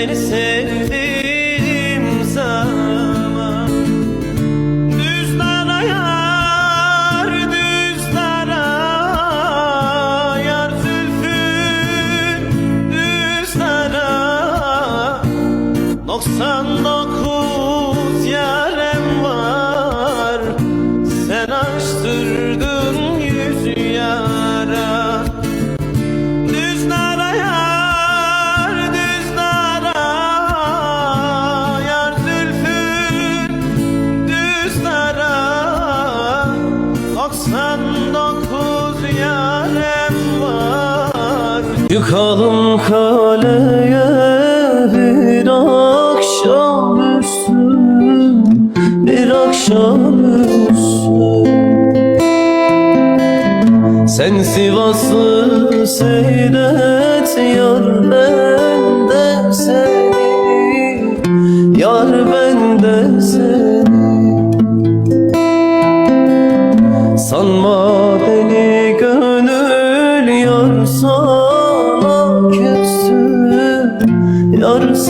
seni sevdiğim zaman Düzlere yar, düzlere yar zülfün Düzlere noksan dokuz yarem var Sen açtırdın Yıkalım kaleye bir akşamüstü Bir akşamüstü. Sen Sivas'ı seyret yar ben de seni Yar ben de seni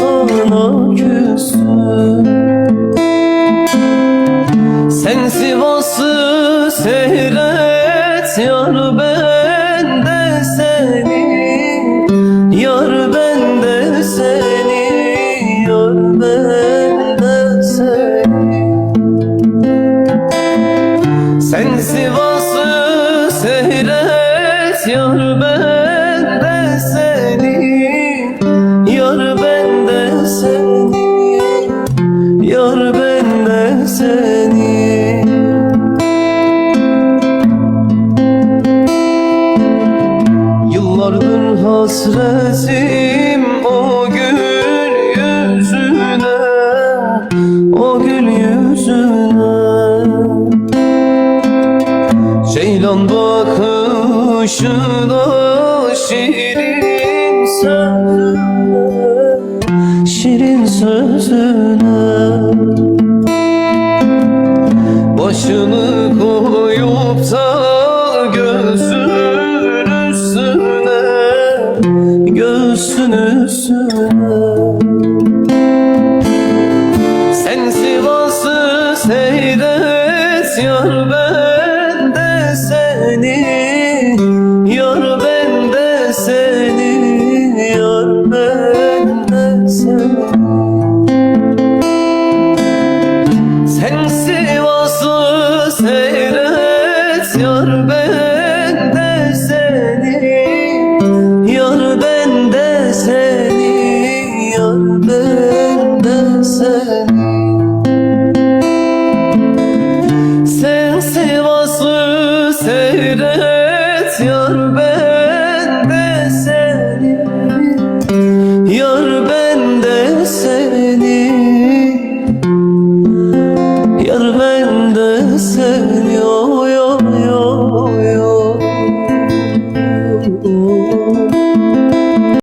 Yar sana küstü Sen Sivas'ı seyret yar ben de seni. Yar ben de seni Yar ben de seni. Sen Sivas'ı seyret yar ben Yar ben de seni. Yıllardır hasretim o gül yüzüne O gül yüzüne. Ceylan bakışına Başını koyup da gözün üstüne Göğsün üstüne. Sen Sivas'ı seyret yar ben